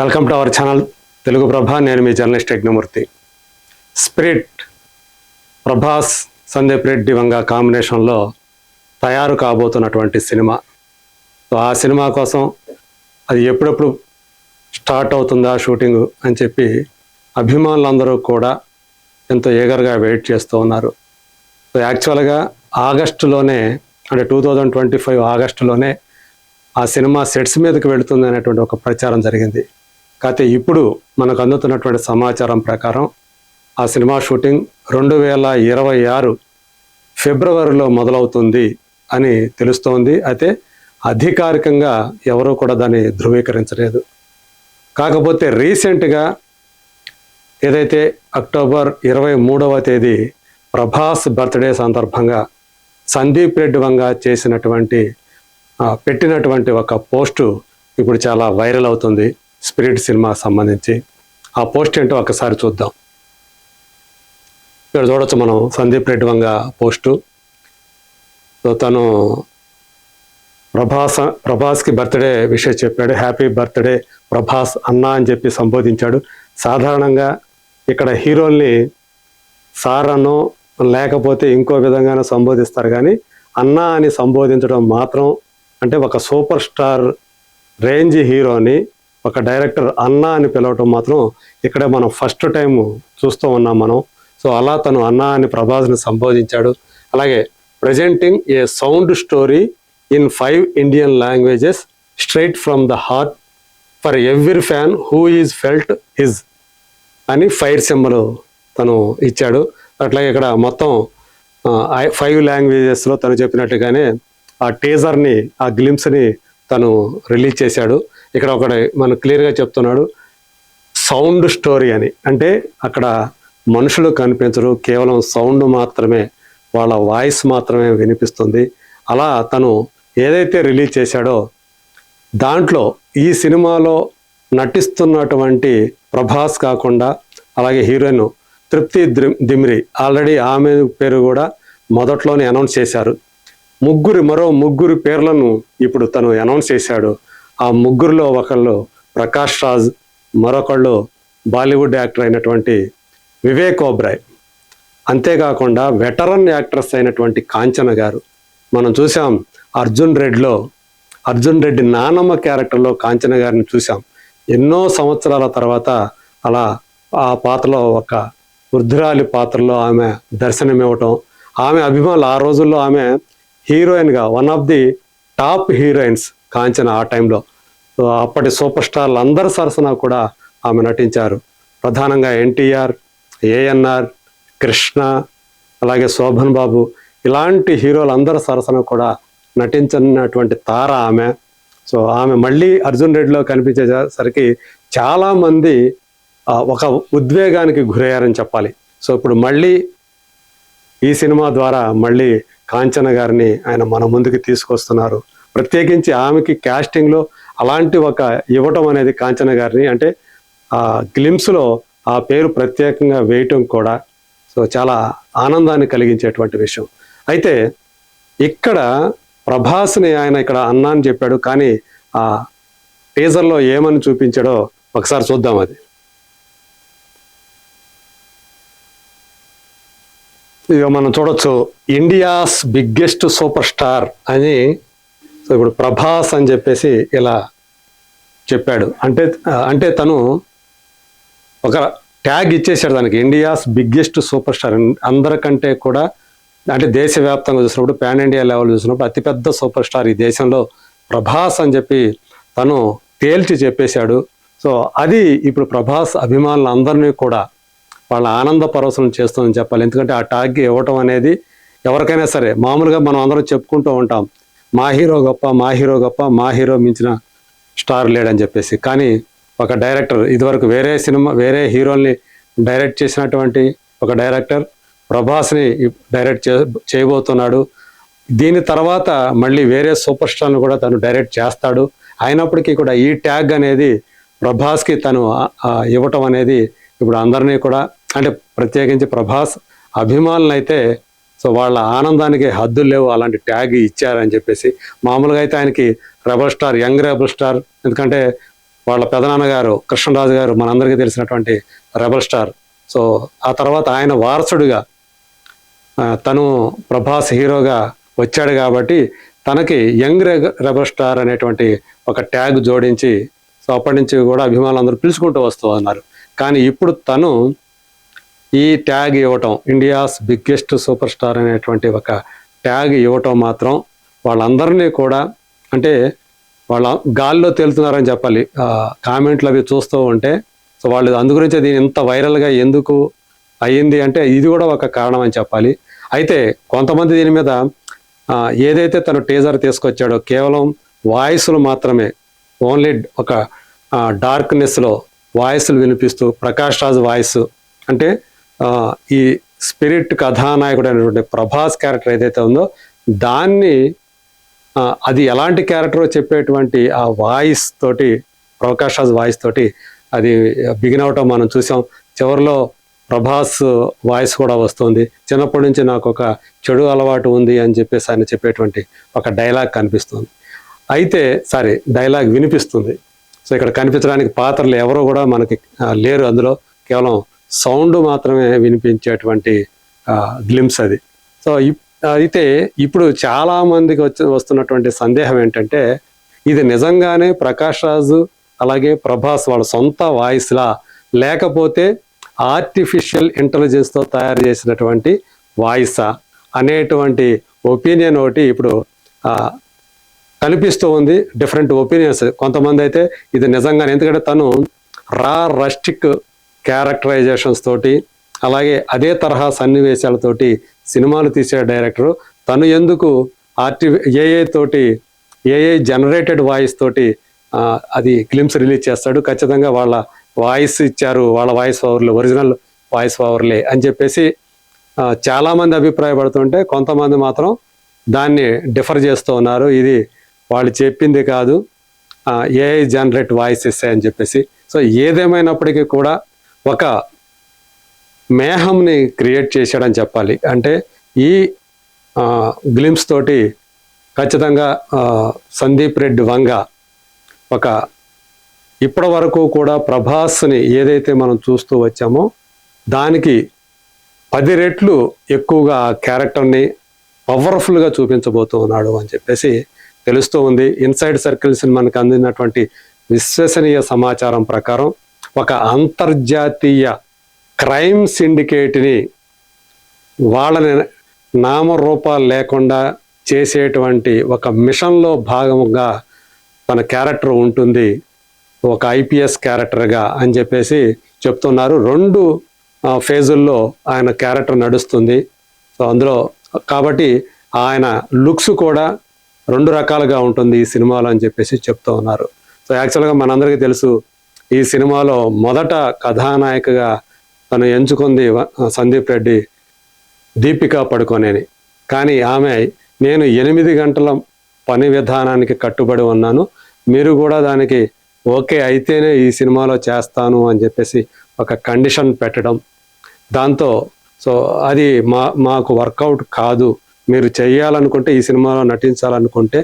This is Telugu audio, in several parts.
Welcome to our channel Telugu Prabha నేను మీ జర్నలిస్ట్ యజ్ఞమూర్తి. స్పిరిట్ ప్రభాస్ సందీప్ రెడ్డి వంగ కాంబినేషన్లో తయారు కాబోతున్నటువంటి సినిమా. సో ఆ సినిమా కోసం అది ఎప్పుడెప్పుడు స్టార్ట్ అవుతుందా షూటింగ్ అని చెప్పి అభిమానులందరూ కూడా ఎంతో ఏగర్గా వెయిట్ చేస్తూ ఉన్నారు. సో యాక్చువల్గా ఆగస్టులోనే అంటే టూ థౌజండ్ ట్వంటీ ఫైవ్ ఆగస్టులోనే ఆ సినిమా సెట్స్ మీదకి వెళుతుంది అనేటువంటి ఒక ప్రచారం జరిగింది. కాకపోతే ఇప్పుడు మనకు అందుతున్నటువంటి సమాచారం ప్రకారం ఆ సినిమా షూటింగ్ రెండు వేల ఇరవై ఆరు ఫిబ్రవరిలో మొదలవుతుంది అని తెలుస్తోంది. అయితే అధికారికంగా ఎవరూ కూడా దాన్ని ధృవీకరించలేదు. కాకపోతే రీసెంట్గా ఏదైతే అక్టోబర్ ఇరవై మూడవ తేదీ ప్రభాస్ బర్త్డే సందర్భంగా సందీప్ రెడ్డి వంగ చేసినటువంటి పెట్టినటువంటి ఒక పోస్టు ఇప్పుడు చాలా వైరల్ అవుతుంది. స్పిరిట్ సినిమా సంబంధించి ఆ పోస్ట్ ఏంటో ఒకసారి చూద్దాం. ఇక్కడ చూడొచ్చు మనం సందీప్ రెడ్డి వంగ పోస్టు. సో తను ప్రభాస్ ప్రభాస్కి బర్త్డే విషయం చెప్పాడు. హ్యాపీ బర్త్డే ప్రభాస్ అన్నా అని చెప్పి సంబోధించాడు. సాధారణంగా ఇక్కడ హీరోల్ని సార్ అనో లేకపోతే ఇంకో విధంగానే సంబోధిస్తారు కానీ అన్నా అని సంబోధించడం మాత్రం అంటే ఒక సూపర్ స్టార్ రేంజ్ హీరోని ఒక డైరెక్టర్ అన్నా అని పిలవటం మాత్రం ఇక్కడే మనం ఫస్ట్ టైం చూస్తూ ఉన్నాం మనం. సో అలా తను అన్నా అని ప్రభాస్ని సంబోధించాడు. అలాగే presenting a sound story in five Indian languages straight from the heart for every fan who is felt his అని ఫైర్ సింబల్ తను ఇచ్చాడు. అట్లాగే ఇక్కడ మొత్తం ఫైవ్ లాంగ్వేజెస్లో తను చెప్పినట్టుగానే ఆ టీజర్ని ఆ గ్లిమ్స్ని తను రిలీజ్ చేశాడు. ఇక్కడ ఒకటి మనకు క్లియర్గా చెప్తున్నాడు. సౌండ్ స్టోరీ అని. అంటే అక్కడ మనుషులు కనిపించరు కేవలం సౌండ్ మాత్రమే వాళ్ళ వాయిస్ మాత్రమే వినిపిస్తుంది. అలా తను ఏదైతే రిలీజ్ చేశాడో దాంట్లో ఈ సినిమాలో నటిస్తున్నటువంటి ప్రభాస్ కాకుండా అలాగే హీరోయిన్ తృప్తి దిమ్రి ఆల్రెడీ ఆమె పేరు కూడా మొదట్లోనే అనౌన్స్ చేశారు. ముగ్గురు మరో ముగ్గురు పేర్లను ఇప్పుడు తను అనౌన్స్ చేశాడు. ఆ ముగ్గురులో ఒకళ్ళు ప్రకాష్ రాజ్ మరొకళ్ళు బాలీవుడ్ యాక్టర్ అయినటువంటి వివేక్ ఓబ్రాయ్. అంతేకాకుండా వెటరన్ యాక్ట్రెస్ అయినటువంటి కాంచన గారు. మనం చూసాం అర్జున్ రెడ్డిలో అర్జున్ రెడ్డి నానమ్మ క్యారెక్టర్లో కాంచన గారిని చూసాం. ఎన్నో సంవత్సరాల తర్వాత అలా ఆ పాత్రలో ఒక వృద్ధురాలి పాత్రలో ఆమె దర్శనమివ్వటం ఆమె అభిమానులు ఆ రోజుల్లో ఆమె హీరోయిన్గా one of the top heroines Kanchana ఆ టైంలో. అప్పటి సూపర్ స్టార్లు అందరి సరసన కూడా ఆమె నటించారు. ప్రధానంగా ఎన్టీఆర్ ఏఎన్ఆర్ కృష్ణ అలాగే శోభన్ బాబు ఇలాంటి హీరోలు అందరి సరసన కూడా నటించినటువంటి తార ఆమె. సో ఆమె మళ్ళీ అర్జున్ రెడ్డిలో కనిపించేసరికి చాలామంది ఒక ఉద్వేగానికి గురయ్యారని చెప్పాలి. సో ఇప్పుడు మళ్ళీ ఈ సినిమా ద్వారా మళ్ళీ కాంచన గారిని ఆయన మన ముందుకు తీసుకొస్తున్నారు. ప్రత్యేకించి ఆమెకి క్యాస్టింగ్లో అలాంటి ఒక ఇవ్వటం అనేది కాంచన గారిని అంటే ఆ గ్లిమ్స్లో ఆ పేరు ప్రత్యేకంగా వేయటం కూడా సో చాలా ఆనందాన్ని కలిగించేటువంటి విషయం. అయితే ఇక్కడ ప్రభాస్ని ఆయన ఇక్కడ అన్నా అని చెప్పాడు కానీ ఆ టీజర్లో ఏమని చూపించాడో ఒకసారి చూద్దాం అది. ఇక మనం చూడొచ్చు ఇండియాస్ బిగ్గెస్ట్ సూపర్ స్టార్ అని సో ఇప్పుడు ప్రభాస్ అని చెప్పేసి ఇలా చెప్పాడు. అంటే అంటే తను ఒక ట్యాగ్ ఇచ్చేసాడు దానికి. India's biggest super star. అందరికంటే కూడా అంటే దేశవ్యాప్తంగా చూసినప్పుడు పాన్ ఇండియా లెవెల్ చూసినప్పుడు అతిపెద్ద సూపర్ స్టార్ ఈ దేశంలో ప్రభాస్ అని చెప్పి తను తేల్చి చెప్పేశాడు. సో అది ఇప్పుడు ప్రభాస్ అభిమానులు అందరినీ కూడా వాళ్ళ ఆనంద పరవశనం చేస్తుందని చెప్పాలి. ఎందుకంటే ఆ ట్యాగ్ ఇవ్వటం అనేది ఎవరికైనా సరే మామూలుగా మనం అందరం చెప్పుకుంటూ ఉంటాం. మా హీరో గొప్ప మా హీరో గొప్ప మా హీరో మించిన స్టార్ లేడని చెప్పేసి. కానీ ఒక డైరెక్టర్ ఇదివరకు వేరే సినిమా వేరే హీరోల్ని డైరెక్ట్ చేసినటువంటి ఒక డైరెక్టర్ ప్రభాస్ని డైరెక్ట్ చే చేయబోతున్నాడు. దీని తర్వాత మళ్ళీ వేరే సూపర్ స్టార్ను కూడా తను డైరెక్ట్ చేస్తాడు. అయినప్పటికీ కూడా ఈ ట్యాగ్ అనేది ప్రభాస్కి తను ఇవ్వటం అనేది ఇప్పుడు అందరినీ కూడా అంటే ప్రత్యేకించి ప్రభాస్ అభిమానులైతే అయితే సో వాళ్ళ ఆనందానికి హద్దులు లేవు అలాంటి ట్యాగ్ ఇచ్చారని చెప్పేసి. మామూలుగా అయితే ఆయనకి rebel star young rebel star ఎందుకంటే వాళ్ళ పెదనాన్నగారు కృష్ణరాజు గారు మనందరికీ తెలిసినటువంటి రెబల్ స్టార్. సో ఆ తర్వాత ఆయన వారసుడిగా తను ప్రభాస్ హీరోగా వచ్చాడు కాబట్టి తనకి యంగ్ రెగ- రెబల్ స్టార్ అనేటువంటి ఒక ట్యాగ్ జోడించి సో అప్పటి నుంచి కూడా అభిమానులు అందరూ పిలుచుకుంటూ వస్తూ ఉన్నారు. కానీ ఇప్పుడు తను ఈ ట్యాగ్ ఇవ్వటం ఇండియాస్ బిగ్గెస్ట్ సూపర్ స్టార్ అనేటువంటి ఒక ట్యాగ్ ఇవ్వటం మాత్రం వాళ్ళందరినీ కూడా అంటే వాళ్ళ గాల్లో తేలుతున్నారని చెప్పాలి. కామెంట్లు అవి చూస్తూ ఉంటే సో వాళ్ళు అందు గురించి దీని ఇంత వైరల్గా ఎందుకు అయ్యింది అంటే ఇది కూడా ఒక కారణం అని చెప్పాలి. అయితే కొంతమంది దీని మీద ఏదైతే తను టీజర్ తీసుకొచ్చాడో కేవలం వాయిస్లు మాత్రమే ఓన్లీ ఒక డార్క్నెస్లో వాయిస్లు వినిపిస్తూ ప్రకాష్ రాజ్ వాయిస్ అంటే ఈ స్పిరిట్ కథానాయకుడు అనేటువంటి ప్రభాస్ క్యారెక్టర్ ఏదైతే ఉందో దాన్ని అది ఎలాంటి క్యారెక్టర్ చెప్పేటువంటి ఆ వాయిస్ తోటి ప్రకాష్ రాజ్ వాయిస్ తోటి అది బిగిన్ అవటం మనం చూసాం. చివరిలో ప్రభాస్ వాయిస్ కూడా వస్తుంది. చిన్నప్పటి నుంచి నాకు ఒక చెడు అలవాటు ఉంది అని చెప్పేసి ఆయన చెప్పేటువంటి ఒక డైలాగ్ కనిపిస్తుంది. అయితే సారీ డైలాగ్ వినిపిస్తుంది. సో ఇక్కడ కనిపించడానికి పాత్రలు ఎవరు కూడా మనకి లేరు అందులో. కేవలం సౌండ్ మాత్రమే వినిపించేటువంటి గ్లిమ్స్ అది. సో ఇప్- అయితే ఇప్పుడు చాలా మందికి వచ్చి వస్తున్నటువంటి సందేహం ఏంటంటే ఇది నిజంగానే ప్రకాష్ రాజు అలాగే ప్రభాస్ వాళ్ళ సొంత వాయిస్లా లేకపోతే ఆర్టిఫిషియల్ ఇంటెలిజెన్స్తో తయారు చేసినటువంటి వాయిసా అనేటువంటి ఒపీనియన్ ఒకటి ఇప్పుడు కనిపిస్తూ ఉంది. Different opinions. కొంతమంది అయితే ఇది నిజంగానే ఎందుకంటే తను రా రస్టిక్ క్యారెక్టరైజేషన్స్ తోటి అలాగే అదే తరహా సన్నివేశాలతోటి సినిమాలు తీసే డైరెక్టర్. తను ఎందుకు ఆర్టి ఏఐ తోటి ఏఐ జనరేటెడ్ వాయిస్ తోటి అది క్లిమ్స్ రిలీజ్ చేస్తాడు. ఖచ్చితంగా వాళ్ళ వాయిస్ ఇచ్చారు వాళ్ళ వాయిస్ ఓవర్లు ఒరిజినల్ వాయిస్ ఓవర్లే అని చెప్పేసి చాలామంది అభిప్రాయపడుతుంటే కొంతమంది మాత్రం దాన్ని డిఫర్ చేస్తూ ఉన్నారు. ఇది వాళ్ళు చెప్పింది కాదు. ఏఐ జనరేట్ వాయిసెస్ అని చెప్పేసి. సో ఏదేమైనప్పటికీ కూడా ఒక మేహంని క్రియేట్ చేశాడని చెప్పాలి. అంటే ఈ గ్లిమ్స్ తోటి ఖచ్చితంగా సందీప్ రెడ్డి వంగ ఒక ఇప్పటి వరకు కూడా ప్రభాస్ని ఏదైతే మనం చూస్తూ వచ్చామో దానికి పది రెట్లు ఎక్కువగా ఆ క్యారెక్టర్ని పవర్ఫుల్గా చూపించబోతూ ఉన్నాడు అని చెప్పేసి తెలుస్తూ ఉంది. ఇన్సైడ్ సర్కిల్స్ని మనకు అందినటువంటి విశ్వసనీయ సమాచారం ప్రకారం ఒక అంతర్జాతీయ క్రైమ్ సిండికేట్ని వాళ్ళని నామరూపాలు లేకుండా చేసేటువంటి ఒక మిషన్లో భాగంగా తన క్యారెక్టర్ ఉంటుంది. ఒక ఐపీఎస్ క్యారెక్టర్గా అని చెప్పేసి చెప్తున్నారు. రెండు ఫేజుల్లో ఆయన క్యారెక్టర్ నడుస్తుంది. సో అందులో కాబట్టి ఆయన లుక్స్ కూడా రెండు రకాలుగా ఉంటుంది ఈ సినిమాలో అని చెప్పేసి చెప్తూ ఉన్నారు. సో యాక్చువల్గా మనందరికీ తెలుసు ఈ సినిమాలో మొదట కథానాయికగా తను ఎంచుకుంది సందీప్ రెడ్డి దీపికా పడుకోనేని. కానీ ఆమె నేను ఎనిమిది గంటల పని విధానానికి కట్టుబడి ఉన్నాను. మీరు కూడా దానికి ఓకే అయితేనే ఈ సినిమాలో చేస్తాను అని చెప్పేసి ఒక కండిషన్ పెట్టడం. దాంతో సో అది మా మాకు వర్కౌట్ కాదు. మీరు చేయాలనుకుంటే ఈ సినిమాలో నటించాలనుకుంటే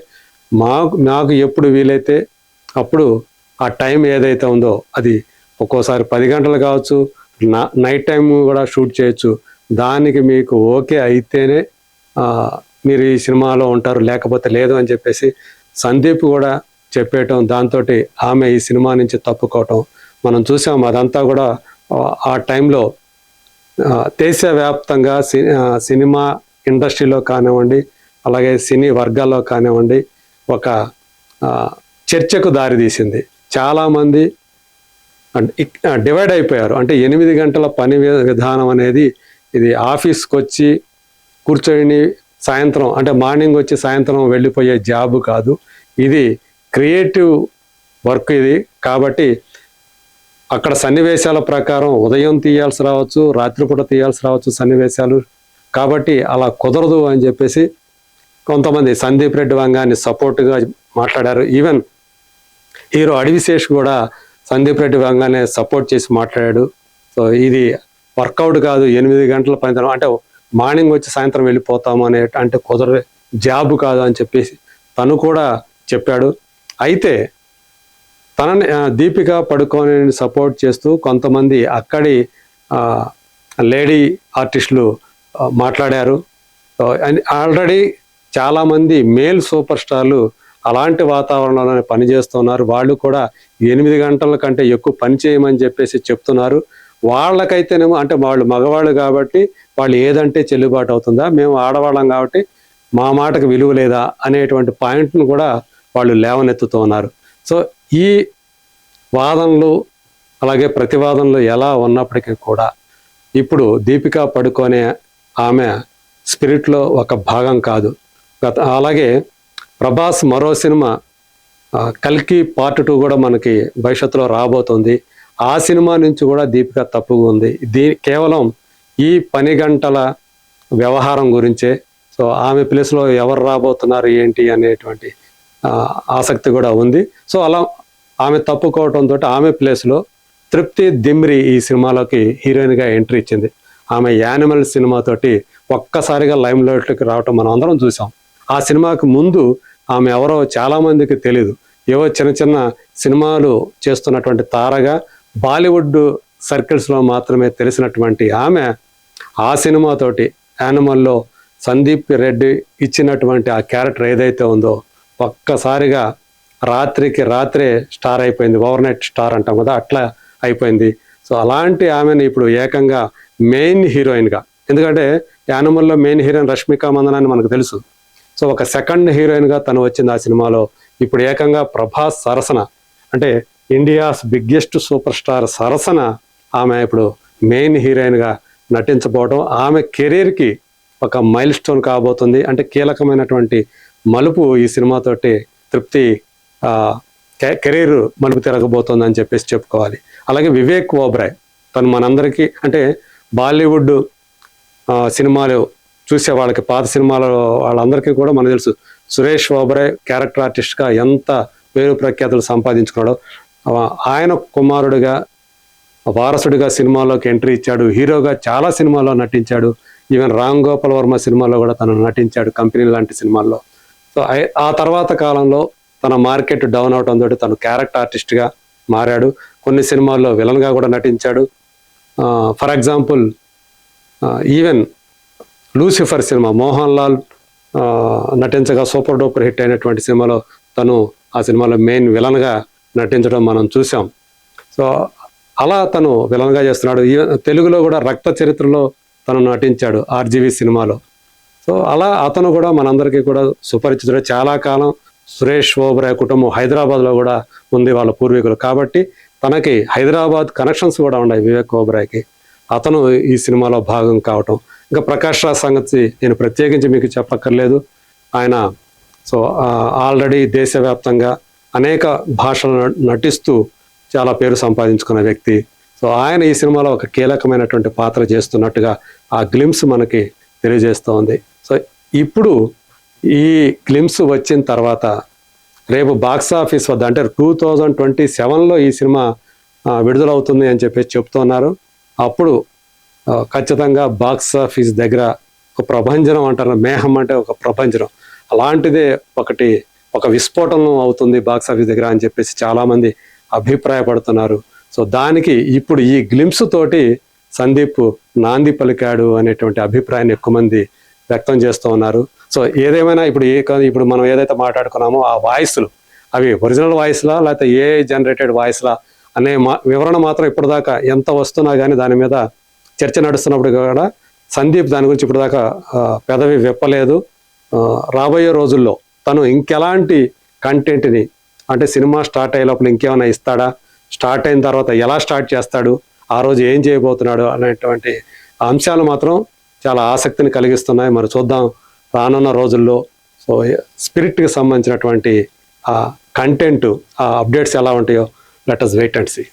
మాకు నాకు ఎప్పుడు వీలైతే అప్పుడు ఆ టైం ఏదైతే ఉందో అది ఒక్కోసారి పది గంటలు కావచ్చు నైట్ టైం కూడా షూట్ చేయొచ్చు. దానికి మీకు ఓకే అయితేనే మీరు ఈ సినిమాలో ఉంటారు లేకపోతే లేదు అని చెప్పేసి సందీప్ కూడా చెప్పేయటం దాంతో ఆమె ఈ సినిమా నుంచి తప్పుకోవటం మనం చూసాం. అదంతా కూడా ఆ, టైంలో దేశవ్యాప్తంగా సినిమా ఇండస్ట్రీలో కానివ్వండి అలాగే సినీ వర్గాల్లో కానివ్వండి ఒక చర్చకు చర్చకు దారితీసింది. చాలామంది డివైడ్ అయిపోయారు. అంటే ఎనిమిది గంటల పని విధానం అనేది ఇది ఆఫీస్కి వచ్చి కూర్చొని సాయంత్రం అంటే మార్నింగ్ వచ్చి సాయంత్రం వెళ్ళిపోయే జాబ్ కాదు. ఇది క్రియేటివ్ వర్క్ ఇది. కాబట్టి అక్కడ సన్నివేశాల ప్రకారం ఉదయం తీయాల్సి రావచ్చు రాత్రిపూట తీయాల్సి రావచ్చు సన్నివేశాలు. కాబట్టి అలా కుదరదు అని చెప్పేసి కొంతమంది సందీప్ రెడ్డి వంగాన్ని సపోర్ట్గా మాట్లాడారు. ఈవెన్ హీరో అడవిశేష్ కూడా సందీప్ రెడ్డి వంగానే సపోర్ట్ చేసి మాట్లాడాడు. సో ఇది వర్కౌట్ కాదు ఎనిమిది గంటల పనితనం అంటే మార్నింగ్ వచ్చి సాయంత్రం వెళ్ళిపోతాము అనే అంటే కుదర జాబ్ కాదు అని చెప్పేసి తను కూడా చెప్పాడు. అయితే తనని దీపిక పడుకోని సపోర్ట్ చేస్తూ కొంతమంది అక్కడి లేడీ ఆర్టిస్టులు మాట్లాడారు. అండ్ ఆల్రెడీ చాలామంది మేల్ సూపర్ స్టార్లు అలాంటి వాతావరణంలోనే పనిచేస్తున్నారు వాళ్ళు కూడా ఎనిమిది గంటల కంటే ఎక్కువ పని చేయమని చెప్పేసి చెప్తున్నారు. వాళ్ళకైతేనేమో అంటే వాళ్ళు మగవాళ్ళు కాబట్టి వాళ్ళు ఏదంటే చెల్లుబాటు అవుతుందా? మేము ఆడవాళ్ళం కాబట్టి మా మాటకు విలువ లేదా అనేటువంటి పాయింట్ను కూడా వాళ్ళు లేవనెత్తుతున్నారు సో ఈ వాదనలు అలాగే ప్రతివాదనలు ఎలా ఉన్నప్పటికీ కూడా ఇప్పుడు దీపికా పడుకోనే ఆమె స్పిరిట్లో ఒక భాగం కాదు. గత అలాగే ప్రభాస్ మరో సినిమా కల్కి పార్ట్ టూ కూడా మనకి భవిష్యత్తులో రాబోతుంది. ఆ సినిమా నుంచి కూడా దీపిక తప్పుగా ఉంది. దీ కేవలం ఈ పని గంటల వ్యవహారం గురించే. సో ఆమె ప్లేస్లో ఎవరు రాబోతున్నారు ఏంటి అనేటువంటి ఆసక్తి కూడా ఉంది. సో అలా ఆమె తప్పుకోవడంతో ఆమె ప్లేస్లో తృప్తి దిమ్రి ఈ సినిమాలోకి హీరోయిన్గా ఎంట్రీ ఇచ్చింది. ఆమె యానిమల్ సినిమాతోటి ఒక్కసారిగా లైమ్ లైట్లోకి రావటం మనం అందరం చూసాం. ఆ సినిమాకి ముందు ఆమె ఎవరో చాలా మందికి తెలియదు ఏవో చిన్న చిన్న సినిమాలు చేస్తున్నటువంటి తారగా బాలీవుడ్ సర్కిల్స్లో మాత్రమే తెలిసినటువంటి ఆమె ఆ సినిమాతోటి యానిమల్లో సందీప్ రెడ్డి ఇచ్చినటువంటి ఆ క్యారెక్టర్ ఏదైతే ఉందో ఒక్కసారిగా రాత్రికి రాత్రే స్టార్ అయిపోయింది. ఓవర్ నైట్ స్టార్ అంటాం కదా అట్లా అయిపోయింది. సో అలాంటి ఆమెను ఇప్పుడు ఏకంగా మెయిన్ హీరోయిన్గా ఎందుకంటే యానిమల్లో మెయిన్ హీరోయిన్ రష్మిక మందనాన్ని అని మనకు తెలుసు. సో ఒక సెకండ్ హీరోయిన్గా తను వచ్చింది ఆ సినిమాలో. ఇప్పుడు ఏకంగా ప్రభాస్ సరసన. అంటే ఇండియాస్ బిగ్గెస్ట్ సూపర్ స్టార్ సరసన ఆమె ఇప్పుడు మెయిన్ హీరోయిన్గా నటించబోవడం ఆమె కెరీర్కి ఒక మైల్ స్టోన్ కాబోతుంది. అంటే కీలకమైనటువంటి మలుపు ఈ సినిమాతోటి తృప్తి కె- కెరీర్ మలుపు తిరగబోతుంది అని చెప్పేసి చెప్పుకోవాలి. అలాగే వివేక్ ఓబ్రాయ్ తను మనందరికీ అంటే బాలీవుడ్ సినిమాలు చూసే వాళ్ళకి పాత సినిమాల వాళ్ళందరికీ కూడా మనకు తెలుసు. సురేష్ ఓబరే క్యారెక్టర్ ఆర్టిస్ట్గా ఎంత పేరు ప్రఖ్యాతులు సంపాదించుకున్నాడో. ఆయన కుమారుడిగా వారసుడిగా సినిమాలోకి ఎంట్రీ ఇచ్చాడు. హీరోగా చాలా సినిమాల్లో నటించాడు. ఈవెన్ రామ్ గోపాల్ వర్మ సినిమాలో కూడా తను నటించాడు కంపెనీ లాంటి సినిమాల్లో. సో ఐ- ఆ తర్వాత కాలంలో తన మార్కెట్ డౌన్ అవడం తోటి తను క్యారెక్టర్ ఆర్టిస్ట్గా మారాడు. కొన్ని సినిమాల్లో విలన్గా కూడా నటించాడు. ఫర్ ఎగ్జాంపుల్ ఈవెన్ లూసిఫర్ సినిమా మోహన్ లాల్ నటించగా సూపర్ డూపర్ హిట్ అయినటువంటి సినిమాలో తను ఆ సినిమాలో మెయిన్ విలన్గా నటించడం మనం చూసాం సో అలా తను విలన్గా చేస్తున్నాడు. తెలుగులో కూడా రక్త చరిత్రలో తను నటించాడు ఆర్జీవి సినిమాలో. సో అలా అతను కూడా మనందరికీ కూడా సుపరిచితుడు. చాలా కాలం సురేష్ ఓబరాయ్ కుటుంబం హైదరాబాద్లో కూడా ఉంది వాళ్ళ పూర్వీకులు. కాబట్టి తనకి హైదరాబాద్ కనెక్షన్స్ కూడా ఉన్నాయి వివేక్ ఓబరాయ్కి. అతను ఈ సినిమాలో భాగం కావటం. ఇంకా ప్రకాష్ రాజ్ సంగతి నేను ప్రత్యేకించి మీకు చెప్పక్కర్లేదు. ఆయన సో ఆల్రెడీ దేశవ్యాప్తంగా అనేక భాషలు నటిస్తూ చాలా పేరు సంపాదించుకున్న వ్యక్తి. సో ఆయన ఈ సినిమాలో ఒక కీలకమైనటువంటి పాత్ర చేస్తున్నట్టుగా ఆ గ్లిమ్స్ మనకి తెలియజేస్తోంది. సో ఇప్పుడు ఈ గ్లిమ్స్ వచ్చిన తర్వాత రేపు బాక్స్ ఆఫీస్ వద్ద అంటే టూ థౌజండ్ ట్వంటీ సెవెన్లో ఈ సినిమా విడుదలవుతుంది అని చెప్పేసి చెప్తున్నారు. అప్పుడు ఖచ్చితంగా బాక్స్ ఆఫీస్ దగ్గర ఒక ప్రభంజనం అంటారు మేహం అంటే ఒక ప్రభంజనం. అలాంటిదే ఒకటి ఒక విస్ఫోటనం అవుతుంది బాక్స్ ఆఫీస్ దగ్గర అని చెప్పేసి చాలామంది అభిప్రాయపడుతున్నారు. సో దానికి ఇప్పుడు ఈ గ్లిమ్స్ తోటి సందీప్ నాంది పలికాడు అనేటువంటి అభిప్రాయాన్ని ఎక్కువ మంది వ్యక్తం చేస్తూ ఉన్నారు. సో ఏదేమైనా ఇప్పుడు ఏ ఇప్పుడు మనం ఏదైతే మాట్లాడుకున్నామో ఆ వాయిస్లు అవి ఒరిజినల్ వాయిస్లా లేకపోతే ఏ జనరేటెడ్ వాయిస్లా అనే మా వివరణ మాత్రం ఇప్పటిదాకా ఎంత వస్తున్నా కానీ దాని మీద చర్చ నడుస్తున్నప్పుడు కూడా సందీప్ దాని గురించి ఇప్పటిదాకా పెదవి విప్పలేదు. రాబోయే రోజుల్లో తను ఇంకెలాంటి కంటెంట్ని అంటే సినిమా స్టార్ట్ అయ్యే లోపల ఇంకేమైనా ఇస్తాడా? స్టార్ట్ అయిన తర్వాత ఎలా స్టార్ట్ చేస్తాడు? ఆ రోజు ఏం చేయబోతున్నాడు? అనేటువంటి అంశాలు మాత్రం చాలా ఆసక్తిని కలిగిస్తున్నాయి. మరి చూద్దాం రానున్న రోజుల్లో. సో స్పిరిట్కి సంబంధించినటువంటి ఆ కంటెంట్ ఆ అప్డేట్స్ ఎలా ఉంటాయో let us wait and see.